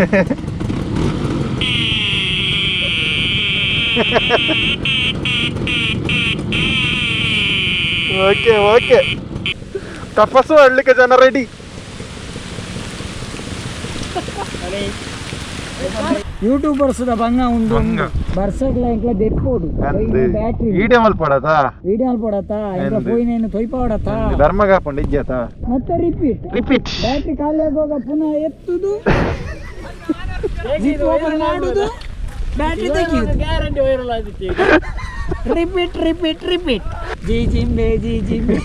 Okay okay ತಪಸ್ಸು ಆಡ್ಲಿಕ್ಕೆ ಜನ ರೆಡಿ ಯೂಟ್ಯೂಬರ್ಸ್ ಬಂಗ ಉಂಡು. ಬರ್ಸಕ್ಲ ಇಂಕ್ಲ ದೆಪ್ಪೋಡು ಬ್ಯಾಟ್ರಿ ವಿಡಿಯೋ ಮಲ್ ಮಲ್ಪಡತಾ ವಿಡಿಯೋ ಪಡತ್ತ ಇಂಕ್ಲ ಅಂದು. ಪೋಯಿನೇನು ತೊಯ್ಪ ಹೊಡತ್ತ ಧರ್ಮಗ ಇದ್ಯಾತ ಮತ್ತೆ ರಿಪೀಟ್ ರಿಪೀಟ್ ಬ್ಯಾಟ್ರಿ ಖಾಲಿ ಆಗುವಾಗ ಪುನಃ ಎತ್ತುದು. ಮಾಡುದು ಬ್ಯಾಟ್ರಿ ತೆಗಿಯುದು ಗ್ಯಾರಂಟಿ ವೈರಲ್ ಆದಿತ್ತು ಈಗ ರಿಪೀಟ್ ರಿಪೀಟ್ ರಿಪೀಟ್ ಜಿ ಜಿಂಬೆ ಜಿ ಜಿಂಬೆ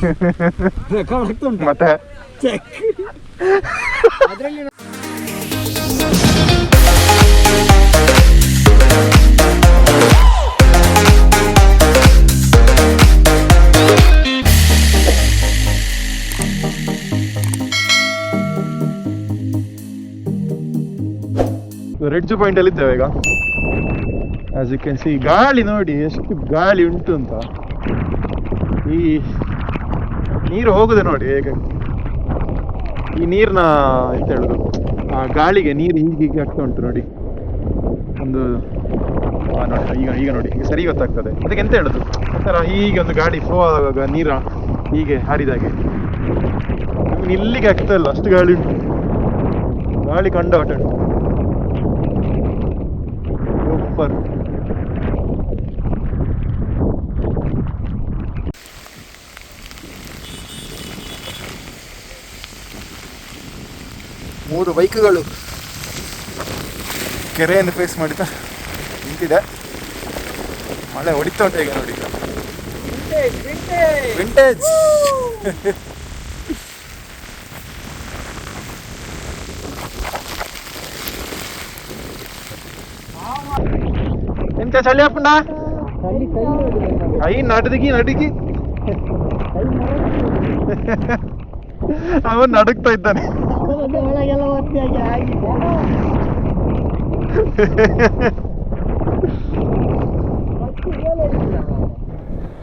ರೆಕಾರ್ಡ್ ಆಗ್ತುಂಟು ಮತ್ತೆ ಚೆಕ್ ಅದರಲ್ಲಿ ರಿಡ್ಜ್ ಪಾಯಿಂಟ್ ಅಲ್ಲಿ ಇದ್ದೇವೆ ಈಗ. ಆಸ್ ಯು ಕ್ಯಾನ್ ಸಿ ಗಾಳಿ ನೋಡಿ ಎಷ್ಟು ಗಾಳಿ ಉಂಟು ಅಂತ. ಈ ನೀರು ಹೋಗುದೆ ನೋಡಿ ಹೇಗೆ. ಈ ನೀರ್ನ ಎಂತ ಹೇಳುದು? ಆ ಗಾಳಿಗೆ ನೀರು ಹೀಗೆ ಹೀಗೆ ಆಗ್ತಾ ಉಂಟು ನೋಡಿ. ಒಂದು ನೋಡಿ, ಈಗ ಈಗ ನೋಡಿ, ಈಗ ಸರಿ ಗೊತ್ತಾಗ್ತದೆ. ಅದಕ್ಕೆ ಎಂತ ಹೇಳುದು? ಒಂಥರ ಹೀಗೆ ಒಂದು ಗಾಡಿ ಫ್ಲೋ ಆಗುವಾಗ ನೀರ ಹೀಗೆ ಹಾರಿದಾಗೆ ನಿಲ್ಲಿಗೆ ಇಲ್ಲಿಗೆ ಆಗ್ತಾ ಇಲ್ಲ, ಅಷ್ಟು ಗಾಳಿ ಉಂಟು. ಗಾಳಿ ಕಂಡಾಟ ಉಂಟು. ಸೂಪರ್ ಮೂರು ಬೈಕ್ಗಳು ಕೆರೆಯನ್ನು ಫೇಸ್ ಮಾಡಿದ ನಿಂತಿದೆ. ಮಳೆ ಹೊಡಿತಾ ಉಂಟು ಈಗ ನೋಡಿ. ವಿಂಟೇಜ್ ಕೈ ಕೈ ಹೊಡಿಬೇಕು. ಕೈ ನಡುಗಿ ಅವನ್ ನಡುಗ್ತಾ ಇದ್ದಾನೆ.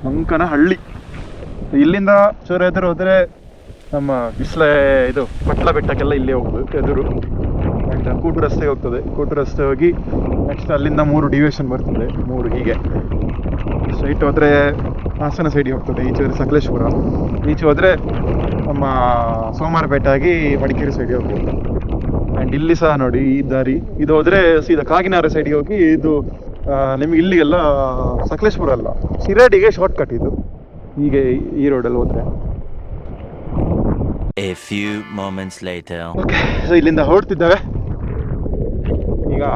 ಮಂಕನ ಹಳ್ಳಿ. ಇಲ್ಲಿಂದ ಚೂರು ಎದುರು ಹೋದ್ರೆ ನಮ್ಮ ಬಿಸ್ಲೆ ಇದು ಪಟ್ಲ ಬೆಟ್ಟಕ್ಕೆಲ್ಲ ಇಲ್ಲೇ ಹೋಗುದು ಎದುರು. ಆಯ್ತಾ ಕೂಟು ರಸ್ತೆಗೆ ಹೋಗ್ತದೆ. ಕೂಟು ರಸ್ತೆ ಹೋಗಿ ನೆಕ್ಸ್ಟ್ ಅಲ್ಲಿಂದ ಮೂರು ಡಿವಿಷನ್ ಬರ್ತದೆ. ಮೂರು ಹೀಗೆ. ಸ್ಟ್ರೈಟ್ ಹೋದರೆ ಹಾಸನ ಸೈಡಿಗೆ ಹೋಗ್ತದೆ. ಈಚೆ ಹೋದ್ರೆ ಸಕಲೇಶ್ಪುರ. ಈಚೆ ಹೋದರೆ ನಮ್ಮ ಸೋಮವಾರಪೇಟೆ ಆಗಿ ಮಡಿಕೇರಿ ಸೈಡಿಗೆ ಹೋಗ್ಬೋದು ಆ್ಯಂಡ್ ಇಲ್ಲಿ ಸಹ ನೋಡಿ ಈ ದಾರಿ. ಇದು ಹೋದರೆ ಸೀದಾ ಕಾಗಿನಾರ ಸೈಡಿಗೆ ಹೋಗಿ ಇದು ನಿಮಗೆ ಇಲ್ಲಿಗೆಲ್ಲ ಸಕಲೇಶ್ಪುರ ಅಲ್ಲ. ಶಿರಾಡಿಗೆ ಶಾರ್ಟ್ ಕಟ್ ಇದು. ಹೀಗೆ ಈ ರೋಡಲ್ಲಿ ಹೋದರೆ. A few moments later. Okay so ಇಲ್ಲಿಂದ ಹೊರಡ್ತಿದ್ದಾವೆ. ಈಗ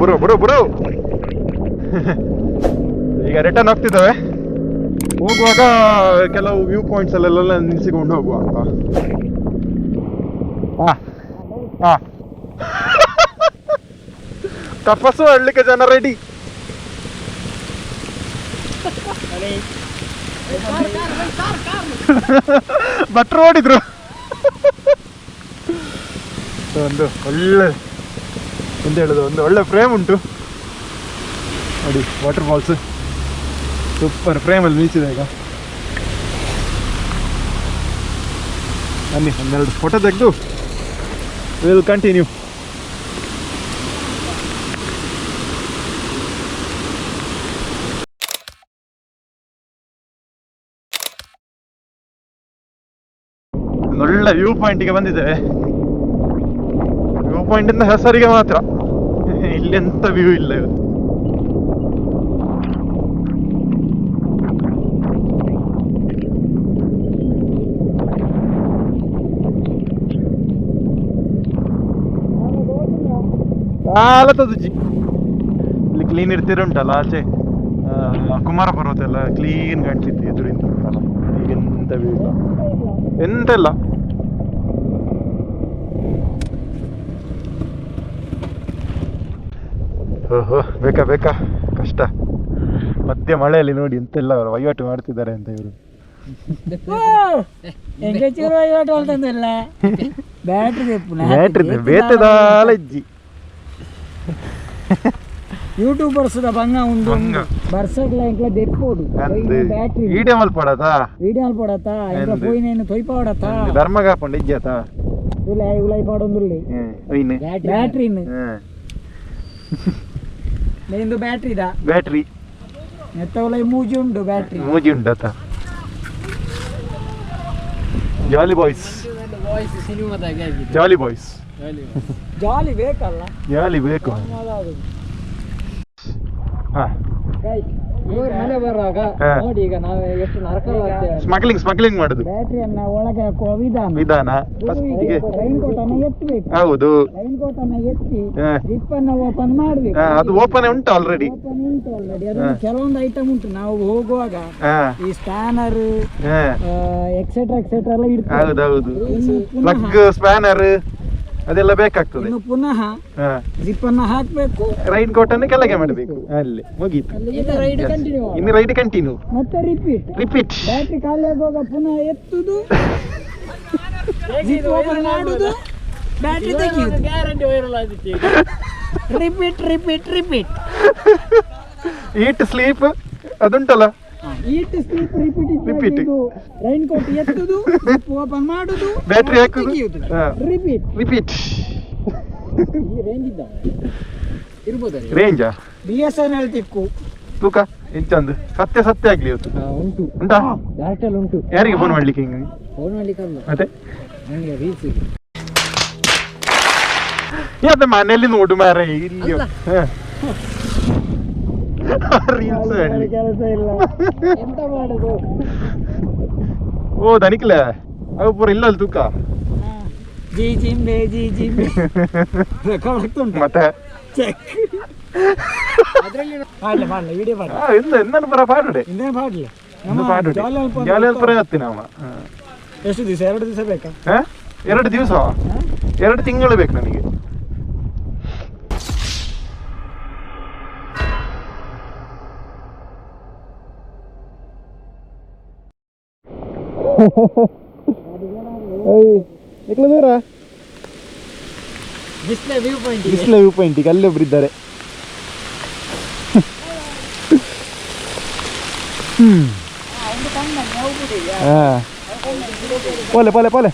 ಬರು ಬರು ಬರು. ಬರು ಈಗ ರಿಟರ್ನ್ ಹೋಗ್ತಿದ್ದಾವೆ ಹೋಗುವಾಗ ಕೆಲವು ವ್ಯೂ ಪಾಯಿಂಟ್ಸ್ ಅಲ್ಲೆಲ್ಲ ನಿಲ್ಸಿಕೊಂಡು ಹೋಗುವ ಅಂತ. ಹಾ ಹಾ ತಪಸ್ಸು ಆಡ್ಲಿಕ್ಕೆ ಜನ ರೆಡಿ ಭಟ್ರು ಓಡಿದ್ರು. ಒಂದು ಒಳ್ಳೆ ಎಂತ ಹೇಳೋದು ಒಂದು ಒಳ್ಳೆ ಫ್ರೇಮ್ ಉಂಟು. ನೋಡಿ ವಾಟರ್ ಫಾಲ್ಸ್ ಸೂಪರ್ ಫ್ರೇಮಲ್ಲಿ ನಿಲ್ಸಿದೆ ಈಗ. ಬನ್ನಿ, ಒಂದೆರಡು ಫೋಟೋ ತೆಗೆದು. ವಿಲ್ ಕಂಟಿನ್ಯೂ ಒಳ್ಳೆ ವ್ಯೂ ಪಾಯಿಂಟಿಗೆ ಬಂದಿದ್ದೇವೆ. ವ್ಯೂ ಪಾಯಿಂಟ್ ಇಂದ ಹೆಸರಿಗೆ ಮಾತ್ರ. ಇಲ್ಲಿ ಎಂತ ವ್ಯೂ ಇಲ್ಲ ಇವತ್ತು ಇಲ್ಲಿ ಕ್ಲೀನ್ ಇರ್ತಿರುಂಟಲ್ಲ ಆಚೆ ಕುಮಾರ ಪರ್ವತ ಎಲ್ಲ ಕ್ಲೀನ್ ಕಾಣ್ತಿತ್ತು ಎದುರಿಂದ ಉಂಟಲ್ಲ ವ್ಯೂ ಎಂತ ಇಲ್ಲ. ಎಂತೆಲ್ಲ ಓಹೋ ಬೇಕಾ ಬೇಕಾ ಕಷ್ಟ ಮತ್ತೆ ಮಳೆಯಲ್ಲಿ ನೋಡಿ ಎಂತೆಲ್ಲ ವಹಿವಾಟು ಮಾಡ್ತಿದ್ದಾರೆ ಅಂತ ಇವರು ಬೇತದಾಲಜ್ಜಿ ಯೂಟ್ಯೂಬರ್ಸ್ ಬಂಗ ಉಂಡು ಬರ್ಸಡ್ಲ ಎಂಕ್ಲ ದೆಪ್ಪೋಡು ಬ್ಯಾಟ್ರಿ ವಿಡಿಯೋ ಮಲ್ ಪಡತಾ ವಿಡಿಯೋ ಮಲ್ ಪಡತಾ ಎಂಕ್ಲ ಪೋಯಿನೇನು ತೊಯ್ಪ ಹೊಡತಾ ಧರ್ಮಗಾಪಂಡ ಇಜ್ಜಾತಾ ಇಲ್ಲ ಇವ್ಲೈ ಪಾಡೊಂದುಳ್ಳಿ ಬ್ಯಾಟ್ರಿನ್ ನಿಂದು ಬ್ಯಾಟ್ರಿ ಇದಾ ಬ್ಯಾಟ್ರಿ ಎತ್ತವಲ ಮೂಜಿ ಉಂಡು ಬ್ಯಾಟ್ರಿ ಮೂಜಿ ಉಂಡು ಅತ್ತ ಜಾಲಿ ಬಾಯ್ಸ್ ಜಾಲಿ ಬಾಯ್ಸ್ ಜಾಲಿ ಬೇಕಲ್ಲ? ಜಾಲಿ ಬೇಕು. ಹಾಂ. ಮನೆ ಬರುವಾಗ ಹಾ. ನೋಡಿ ಈಗ ನಾವು ಎಷ್ಟು ನರಕವಾಗ್ತೇವೆ ಸ್ಮಗ್ಲಿಂಗ್ ಸ್ಮಗ್ಲಿಂಗ್ ಮಾಡುದು. ಬ್ಯಾಟ್ರಿಯನ್ನ ಒಳಗೆ ಹಾಕುವ ವಿಧಾನ. ವಿಧಾನ. ರೈನ್ ಕೋಟ್ ಅನ್ನ ಎತ್ತಬೇಕು ಹೌದು ರೈನ್ ಕೋಟ್ ಅನ್ನ ಎತ್ತಿ ಹಾ. ಜಿಪ್ ಅನ್ನ ಓಪನ್ ಮಾಡ್ಬೇಕು. ಅದು ಓಪನ್ ಉಂಟು ಆಲ್ರೆಡಿ ಓಪನ್ ಉಂಟು ಆಲ್ರೆಡಿ ಅದು ಕೆಲವೊಂದು ಐಟಮ್ ಉಂಟು. ನಾವು ಹೋಗುವಾಗ ಈ ಸ್ಪ್ಯಾನರ್ ಎಕ್ಸೆಟ್ರಾ ಎಕ್ಸೆಟ್ರಾ ಎಲ್ಲ ಇಡ್ತಾರೆ ಹೌದು ಹೌದು ಪ್ಲಗ್ ಸ್ಪ್ಯಾನರ್ ಅದೆಲ್ಲ ಬೇಕಾಗ್ತದೆ. ಇನ್ನು ಪುನಃ ಹಾ. ಜಿಪ್ ಅನ್ನ ಹಾಕ್ಬೇಕು. ರೈನ್ ಕೋಟ್ ಅನ್ನು ಕೆಳಗೆ ಮಾಡಬೇಕು. ಅಲ್ಲಿ ಮುಗೀತು. ರೈಡ್ ಕಂಟಿನ್ಯೂ ಇನ್ನು ರೈಡ್ ಕಂಟಿನ್ಯೂ ಮತ್ತೆ ರಿಪೀಟ್ ರಿಪೀಟ್ ಬ್ಯಾಟ್ರಿ ಖಾಲಿ ಆಗುವಾಗ ಪುನಃ ಎತ್ತುದು. ಜಿಪ್ ಓಪನ್ ಮಾಡುದು. ಬ್ಯಾಟ್ರಿ ತೆಗೆಯುದು. ಗ್ಯಾರಂಟಿ ವೈರಲ್ ಆದಿತ್ತು ಈಗ. Repeat repeat repeat eat sleep ಅದುಂಟಲ್ಲ? Eat sleep repeat repeat raincoat ಎತ್ತುದು open ಮಾಡುದು ಬ್ಯಾಟ್ರಿ ಹಾಕುದು. ರಿಪೀಟ್ ರೇಂಜ್ ರೇಂಜಾ ಬಿ ಎಸ್ ಎನ್ ಎಲ್ ತಿಕ್ಕು ತೂಕ ಎಂಚಂದು ಸತ್ಯ ಸತ್ಯ ಆಗ್ಲಿ ಇವತ್ತು. ಉಂಟು. ಉಂಟಾ? ಡೈರೆಕ್ಟಲ್ಲಿ ಉಂಟು. ಯಾರಿಗೆ ಫೋನ್ ಮಾಡ್ಲಿಕ್ಕೆ ಹಿಂಗೆ? ಫೋನ್ ಮಾಡ್ಲಿಕ್ಕಲ್ಲ ಮತ್ತೆ? ನನಗೆ ರೀಲ್ಸ್ ಯಾವ್ದ ಮನೆಯಲ್ಲಿ ನೋಡು ಮಾರ ಇಲ್ಲಿ ರೀಲ್ಸ್ ಕೆಲಸ ಇಲ್ಲ ಎಂತ ಮಾಡುದು ಓ ದನಿಕ್ಲ ಅವು ಪೂರ ಇಲ್ಲ ಅಲ್ಲಿ ತೂಕ ಜಿ ಜಿಂಬೆ ಜಿ ಜಿಂಬೆ ರೆಕಾರ್ಡ್ ಆಗ್ತುಂಟು ಮತ್ತೆ ಚೆಕ್ ಅದ್ರಲ್ಲಿ ಮಾಡ್ಲಿ ಮಾಡ್ಲಿ ವಿಡಿಯೋ ಮಾಡಿ ಆ, ಎಂತ ಎಂದನು ಪರ ಪಾಡುಡೆ ಇನ್ನೇನು ಪಾಡ್ಲಿ ಒಂದು ಪಾಡುಡೆ ಜಾಲಿ ಅಲ್ಪ ಒಂದು ಜಾಲಿ ಪರ ಹತ್ತಿ ನಾವು ಎಷ್ಟು ದಿವಸ ಎರಡು ದಿವಸ ಬೇಕಾ ಹಾ? ಎರಡು ದಿವಸ ಎರಡು ತಿಂಗಳು ಬೇಕು ನನಗೆ ದೂರ display view point display view ಪಾಯಿಂಟಿಗೆ ಅಲ್ಲಿ ಒಬ್ರು ಇದ್ದಾರೆ ಹಾ ಪೋಲೆ ಪೋಲೆ ಪೋಲೆ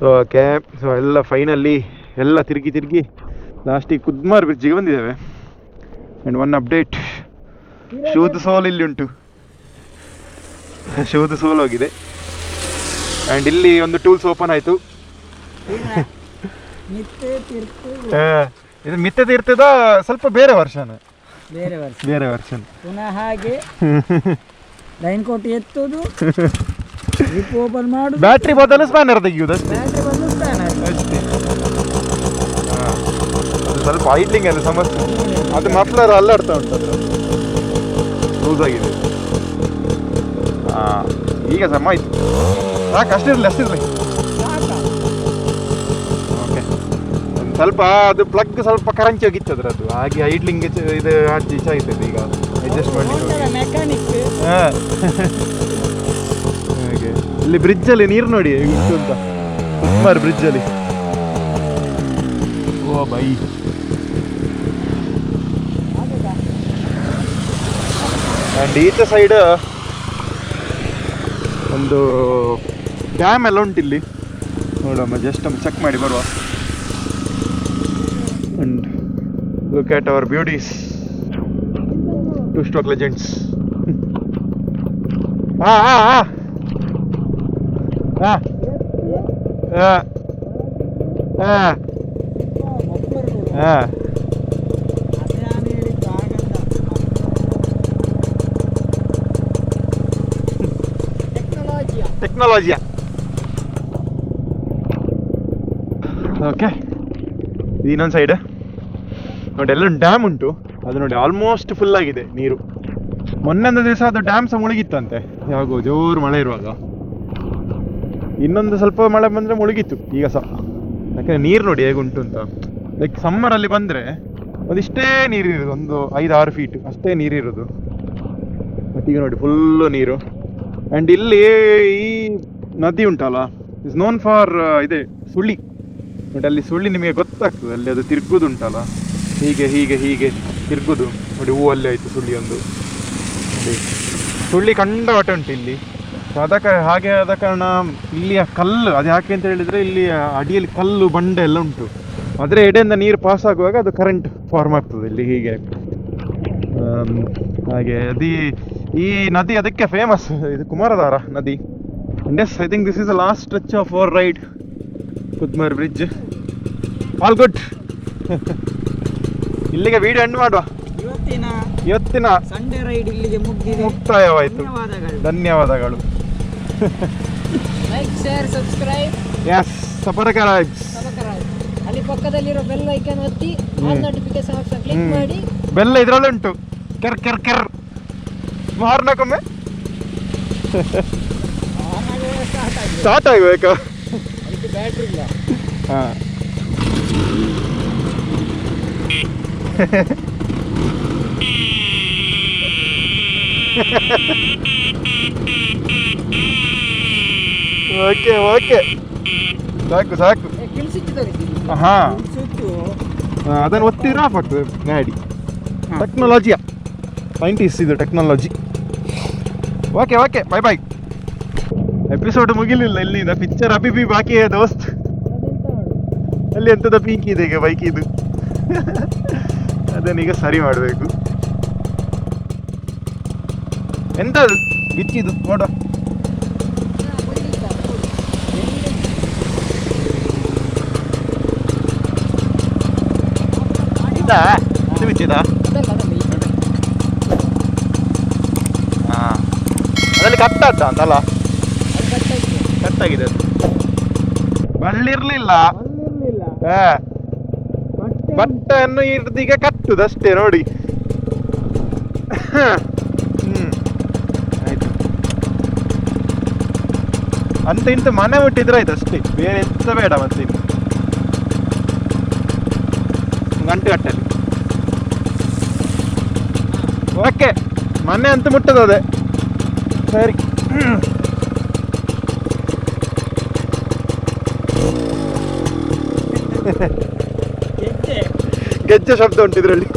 ಸೊ ಓಕೆ ಸೊ ಎಲ್ಲ ಫೈನಲ್ಲಿ ಎಲ್ಲ ತಿರುಗಿ ತಿರುಗಿ ಲಾಸ್ಟಿಗೆ ಕುದ್ಮಾರ್ ಬ್ರಿಡ್ಜಿಗೆ ಬಂದಿದ್ದೇವೆ. ಆ್ಯಂಡ್ ಒನ್ ಅಪ್ಡೇಟ್ ಶೂದ ಸೋಲ್ ಇಲ್ಲಿ ಉಂಟು. ಶೂದ ಸೋಲ್ ಹೋಗಿದೆ. ಆ್ಯಂಡ್ ಇಲ್ಲಿ ಒಂದು ಟೂಲ್ಸ್ ಓಪನ್ ಆಯಿತು. ಇದು ಮಿತ್ತೆ ತೀರ್ಥದ ಸ್ವಲ್ಪ ಬೇರೆ ವರ್ಷನ. ಬೇರೆ ವರ್ಷ. ಬೇರೆ ವರ್ಷನ್. ಪುನಃ ಹಾಗೆ ಲೈನ್ ಕೋಟ್ ಎತ್ತುದು ಓಪನ್ ಮಾಡು. ಬ್ಯಾಟ್ರಿ ಬದಲು ಸ್ಪ್ಯಾನರ್ ತೆಗೆಯುವುದು ಅಷ್ಟೇ. ಬ್ಯಾಟ್ರಿ ಬಂದು ಸ್ಪ್ಯಾನರ್ ಅಷ್ಟೇ. ಅದು ಸ್ವಲ್ಪ ಐಡ್ಲಿಂಗ್ ಅಲ್ಲಿ ಸಮಸ್ಯೆ. ಅದು ಮಫ್ಲರ್ ಅಲ್ಲಾಡ್ತಾ ಉಂಟು ಅದು. ಲೂಸ್ ಆಗಿದೆ. ಹಾ. ಈಗ ಸಮ ಆಯ್ತು. ಸಾಕು ಅಷ್ಟಿರಲಿ ಅಷ್ಟಿರಲಿ ಓಕೆ ಸ್ವಲ್ಪ ಅದು ಪ್ಲಗ್ ಸ್ವಲ್ಪ ಕರಂಚಿ ಹೋಗಿತ್ತು ಅದರದ್ದು. ಹಾಗೆ ಐಡ್ಲಿಂಗ್ ಇದು ಆಯ್ತದೆ ಈಗ. ಅಡ್ಜಸ್ಟ್ ಮಾಡಲಿಕ್ಕೆ ಮೆಕ್ಯಾನಿಕ್ ಹಾ. ಇಲ್ಲಿ ಬ್ರಿಡ್ಜ್ ಅಲ್ಲಿ ನೀರು ನೋಡಿ ಇಷ್ಟು ಅಂತ. ಕುಮಾರ್ ಬ್ರಿಡ್ಜ್ ಅಲ್ಲಿ. Oh bye. ಆ್ಯಂಡ್ ಈಚೆ ಸೈಡ್ ಒಂದು ಡ್ಯಾಮ್ ಎಲ್ಲ ಉಂಟು ಇಲ್ಲಿ. ನೋಡಮ್ಮ ಜಸ್ಟ್ ಒಂದು ಚೆಕ್ ಮಾಡಿ ಬರುವ. And look at our beauties two stroke legends ಹಾಂ ಹಾ ಹಾ ಹಾ ಹಾ ಹಾ ಹಾ ಅದೇ ನಾನು ಹೇಳಿದ್ದು ಆಗಲ್ಲ ಟೆಕ್ನಾಲಜಿಯ ಓಕೆ ಇನ್ನೊಂದು ಸೈಡ್ ನೋಡಿ ಎಲ್ಲ ಡ್ಯಾಮ್ ಉಂಟು. ಅದು ನೋಡಿ ಆಲ್ಮೋಸ್ಟ್ ಫುಲ್ ಆಗಿದೆ ನೀರು. ಮೊನ್ನೆಂದು ದಿವಸ ಅದು ಡ್ಯಾಮ್ ಸಹ ಮುಳುಗಿತ್ತಂತೆ. ಯಾವಾಗೋ ಜೋರು ಮಳೆ ಇರುವಾಗ. ಇನ್ನೊಂದು ಸ್ವಲ್ಪ ಮಳೆ ಬಂದರೆ ಮುಳುಗಿತ್ತು ಈಗ ಸಹ ಯಾಕಂದ್ರೆ ನೀರು ನೋಡಿ ಹೇಗುಂಟು ಅಂತ. ಲೈಕ್ ಸಮ್ಮರಲ್ಲಿ ಬಂದರೆ ಒಂದಿಷ್ಟೇ ನೀರಿರೋದು ಒಂದು ಐದು ಆರು ಫೀಟ್ ಅಷ್ಟೇ ನೀರಿರೋದು ಬಟ್ ಈಗ ನೋಡಿ ಫುಲ್ಲು ನೀರು. ಆ್ಯಂಡ್ ಇಲ್ಲಿ ಈ ನದಿ ಉಂಟಲ್ಲ ಇಸ್ ನೋನ್ ಫಾರ್ ಇದೆ, ಸುಳ್ಳಿ. ಬಟ್ ಅಲ್ಲಿ ಸುಳ್ಳಿ ನಿಮಗೆ ಗೊತ್ತಾಗ್ತದೆ, ಅಲ್ಲಿ ಅದು ತಿರ್ಗುದು ಉಂಟಲ್ಲ. ಹೀಗೆ ಹೀಗೆ ಹೀಗೆ ತಿರ್ಗುದು. ನೋಡಿ ಹೂವಲ್ಲಿ ಆಯಿತು ಸುಳ್ಳಿ ಒಂದು. ಸುಳ್ಳಿ ಕಂಡಾಟ ಉಂಟು ಇಲ್ಲಿ. ಸೊ ಹಾಗೆ ಆದ ಕಾರಣ ಇಲ್ಲಿಯ ಕಲ್ಲು, ಅದು ಯಾಕೆ ಅಂತ ಹೇಳಿದರೆ ಇಲ್ಲಿ ಅಡಿಯಲ್ಲಿ ಕಲ್ಲು, ಬಂಡೆ ಎಲ್ಲ ಉಂಟು. ಅದರ ಎಡೆಯಿಂದ ನೀರು ಪಾಸ್ ಆಗುವಾಗ ಅದು ಕರೆಂಟ್ ಫಾರ್ಮ್ ಆಗ್ತದೆ ಇಲ್ಲಿ ಹೀಗೆ. ಹಾಗೆ ಅದಿ ಈ ನದಿ ಅದಕ್ಕೆ ಫೇಮಸ್ ಇದು ಕುಮಾರಧಾರ ನದಿ. Yes I think this is the last stretch of our ride Kudmar bridge all good ಇಲ್ಲಿಗೆ ವೀಡಿಯೋ ಎಂಡ್ ಮಾಡುವ. ಇವತ್ತಿನ ಇವತ್ತಿನ ಸಂಡೇ ರೈಡ್ ಇಲ್ಲಿಗೆ ಮುಗಿದಿದೆ. ಮುಕ್ತಾಯವಾಯಿತು. ಧನ್ಯವಾದಗಳು. ಧನ್ಯವಾದಗಳು. ಲೈಕ್ ಶೇರ್ ಸಬ್ಸ್ಕ್ರೈಬ್ ಎಸ್ ಸಪರಕರಾಜ್ ಸಬಕರಾಜ್ ಅಲ್ಲಿ ಪಕ್ಕದಲ್ಲಿರೋ ಬೆಲ್ ಐಕಾನ್ ಒತ್ತಿ ಆಲ್ ನೋಟಿಫಿಕೇಶನ್ ಆಪ್ಷನ್ ಕ್ಲಿಕ್. ಮಾಡಿ. ಬೆಲ್ಲ ಇದ್ರಲ್ಲಿ ಉಂಟು. ಕೆರ್ ಕೆರ್ ಕೆರ್. ಮಾರ್ನಕ್ಕೊಮ್ಮೆ ಸ್ಟಾರ್ಟ್ ಆಗ್ಬೇಕಾ ಬ್ಯಾಟ್ರಿ ಇಲ್ಲ. ಹಾ. ಓಕೆ ಓಕೆ ಸಾಕು ಸಾಕು. ಹಾಂ. ಅದನ್ನು ಒತ್ತಿದ್ರೆ ಪಟ್ಟು ಆಗ್ತದೆ ಗಾಡಿ ಟೆಕ್ನಾಲಜಿಯ ನೈಂಟೀಸ್ ಇದು technology okay okay bye bye episode ಮುಗಿಲಿಲ್ಲ ಇಲ್ಲಿಂದ ಪಿಕ್ಚರ್ ಬಿ ಬಾಕಿ ದೋಸ್ತ್. ಅಲ್ಲಿ ಎಂಥದ ಪೀಕ್ ಇದೆ ಈಗ ಬೈಕ್ ಇದು? ಅದನ್ನೀಗ ಸರಿ ಮಾಡಬೇಕು. ಎಂಥದು ಬಿಚ್ಚಿದು ನೋಡ. ಇದಾ ಇದು ಬಿಚ್ಚಿದಾ ಹಾಂ. ಅದರಲ್ಲಿ ಕಟ್ಟಾದ ಅಂತಲ್ಲ? ಕಟ್ಟಾಗಿದೆ ಅದು. ಬಳ್ಳಿರ್ಲಿಲ್ಲ ಹಾ. ಬಟ್ಟೆಯನ್ನು ಹಿಡ್ದೀಗ ಕಟ್ಟುದಷ್ಟೇ ನೋಡಿ ಹ್ಮ್ ಆಯ್ತು ಅಂತ ಇಂತ ಮನೆ ಮುಟ್ಟಿದ್ರೆ ಆಯ್ತು ಅಷ್ಟೇ. ಬೇರೆ ಎಂತ ಬೇಡ ಮತ್ತೆ. ಗಂಟೆ ಗಟ್ಟಲಿ ಓಕೆ ಮನೆ ಅಂತ ಮುಟ್ಟದ ಸರಿ. ಗೆಜ್ಜೆ ಶಬ್ದ ಉಂಟು ಇದರಲ್ಲಿ.